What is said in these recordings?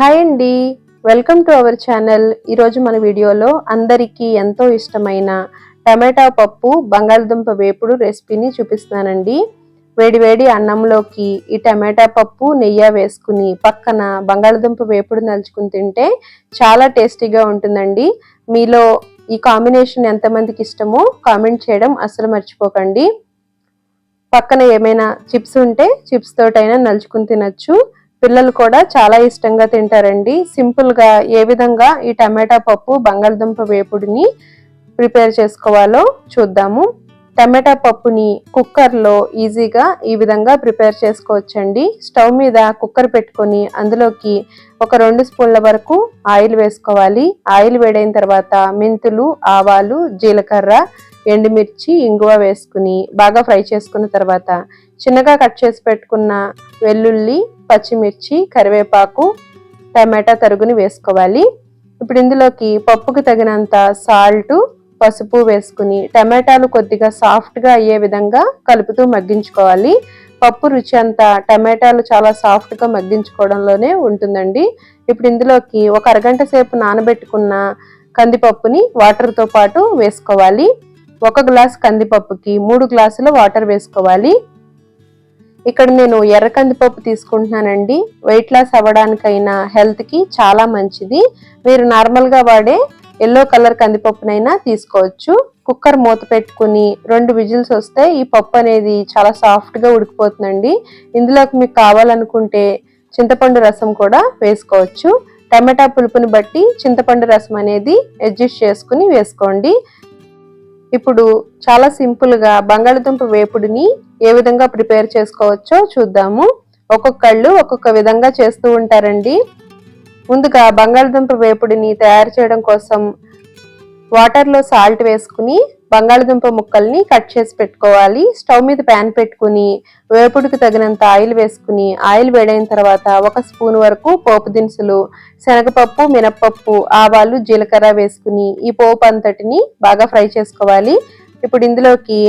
Hi అండి. Welcome to our channel. ఈరోజు మన వీడియోలో అందరికీ ఎంతో ఇష్టమైన టమాటా పప్పు బంగాళదుంప వేపుడు రెసిపీని చూపిస్తున్నానండి. వేడివేడి అన్నంలోకి ఈ టమాటా పప్పు నెయ్యి వేసుకుని పక్కన బంగాళదుంప వేపుడు నలుచుకుని తింటే చాలా టేస్టీగా ఉంటుందండి. మీలో ఈ కాంబినేషన్ ఎంతమందికి ఇష్టమో కామెంట్ చేయడం అస్సలు మర్చిపోకండి. పక్కన ఏమైనా చిప్స్ ఉంటే చిప్స్ తోటైనా నలుచుకుని తినచ్చు. పిల్లలు కూడా చాలా ఇష్టంగా తింటారండి. సింపుల్గా ఏ విధంగా ఈ టమాటా పప్పు బంగాళదుంప వేపుడిని ప్రిపేర్ చేసుకోవాలో చూద్దాము. టమాటా పప్పుని కుక్కర్లో ఈజీగా ఈ విధంగా ప్రిపేర్ చేసుకోవచ్చండి. స్టవ్ మీద కుక్కర్ పెట్టుకొని అందులోకి ఒక రెండు స్పూన్ల వరకు ఆయిల్ వేసుకోవాలి. ఆయిల్ వేడైన తర్వాత మెంతులు ఆవాలు జీలకర్ర ఎండుమిర్చి ఇంగువ వేసుకుని బాగా ఫ్రై చేసుకున్న తర్వాత చిన్నగా కట్ చేసి పెట్టుకున్న వెల్లుల్లి పచ్చిమిర్చి కరివేపాకు టమాటా తరుగుని వేసుకోవాలి. ఇప్పుడు ఇందులోకి పప్పుకి తగినంత సాల్ట్ పసుపు వేసుకుని టమాటాలు కొద్దిగా సాఫ్ట్గా అయ్యే విధంగా కలుపుతూ మగ్గించుకోవాలి. పప్పు రుచి అంతా టమాటాలు చాలా సాఫ్ట్గా మగ్గించుకోవడంలోనే ఉంటుందండి. ఇప్పుడు ఇందులోకి ఒక అరగంట సేపు నానబెట్టుకున్న కందిపప్పుని వాటర్తో పాటు వేసుకోవాలి. ఒక గ్లాస్ కందిపప్పుకి మూడు గ్లాసుల వాటర్ వేసుకోవాలి. ఇక్కడ నేను ఎర్ర కందిపప్పు తీసుకుంటున్నానండి. వెయిట్ లాస్ అవ్వడానికైనా హెల్త్కి చాలా మంచిది. మీరు నార్మల్గా వాడే ఎల్లో కలర్ కందిపప్పునైనా తీసుకోవచ్చు. కుక్కర్ మూత పెట్టుకుని రెండు విజిల్స్ వస్తే ఈ పప్పు అనేది చాలా సాఫ్ట్గా ఉడికిపోతుందండి. ఇందులోకి మీకు కావాలనుకుంటే చింతపండు రసం కూడా వేసుకోవచ్చు. టమాటా పులుపుని బట్టి చింతపండు రసం అనేది అడ్జస్ట్ చేసుకుని వేసుకోండి. ఇప్పుడు చాలా సింపుల్గా బంగాళదుంప వేపుడిని ఏ విధంగా ప్రిపేర్ చేసుకోవచ్చో చూద్దాము. ఒక్కొక్కళ్ళు ఒక్కొక్క విధంగా చేస్తూ ఉంటారండి. ముందుగా బంగాళదుంప వేపుడిని తయారు చేయడం కోసం వాటర్లో సాల్ట్ వేసుకుని బంగాళదుంప ముక్కల్ని కట్ చేసి పెట్టుకోవాలి. స్టవ్ మీద ప్యాన్ పెట్టుకుని వేపుడుకు తగినంత ఆయిల్ వేసుకుని ఆయిల్ వేడైన తర్వాత ఒక స్పూన్ వరకు పోపు దినుసులు శనగపప్పు మినప్పప్పు ఆవాలు జీలకర్ర వేసుకుని ఈ పోపు అంతటిని బాగా ఫ్రై చేసుకోవాలి. ఇప్పుడు ఇందులోకి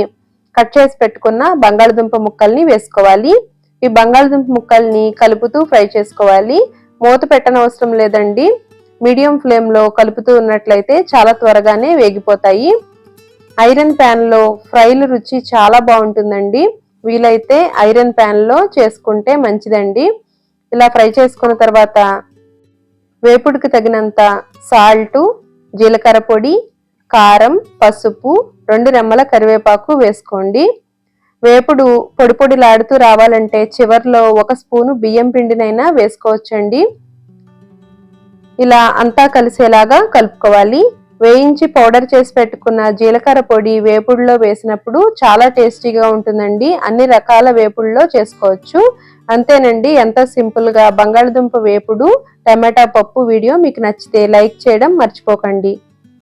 కట్ చేసి పెట్టుకున్న బంగాళదుంప ముక్కల్ని వేసుకోవాలి. ఈ బంగాళదుంప ముక్కల్ని కలుపుతూ ఫ్రై చేసుకోవాలి. మూత పెట్టనవసరం లేదండి. మీడియం ఫ్లేమ్లో కలుపుతూ ఉన్నట్లయితే చాలా త్వరగానే వేగిపోతాయి. ఐరన్ ప్యాన్లో ఫ్రైలు రుచి చాలా బాగుంటుందండి. వీలైతే ఐరన్ ప్యాన్లో చేసుకుంటే మంచిదండి. ఇలా ఫ్రై చేసుకున్న తర్వాత వేపుడికి తగినంత సాల్టు జీలకర్ర పొడి కారం పసుపు రెండు రెమ్మల కరివేపాకు వేసుకోండి. వేపుడు పొడి పొడిలాడుతూ రావాలంటే చివర్లో ఒక స్పూను బియ్యం పిండినైనా వేసుకోవచ్చండి. ఇలా అంతా కలిసేలాగా కలుపుకోవాలి. వేయించి పౌడర్ చేసి పెట్టుకున్న జీలకర్ర పొడి వేపుడులో వేసినప్పుడు చాలా టేస్టీగా ఉంటుందండి. అన్ని రకాల వేపుడులో చేసుకోవచ్చు. అంతేనండి ఎంత సింపుల్గా బంగాళదుంప వేపుడు టమాటా పప్పు వీడియో మీకు నచ్చితే లైక్ చేయడం మర్చిపోకండి.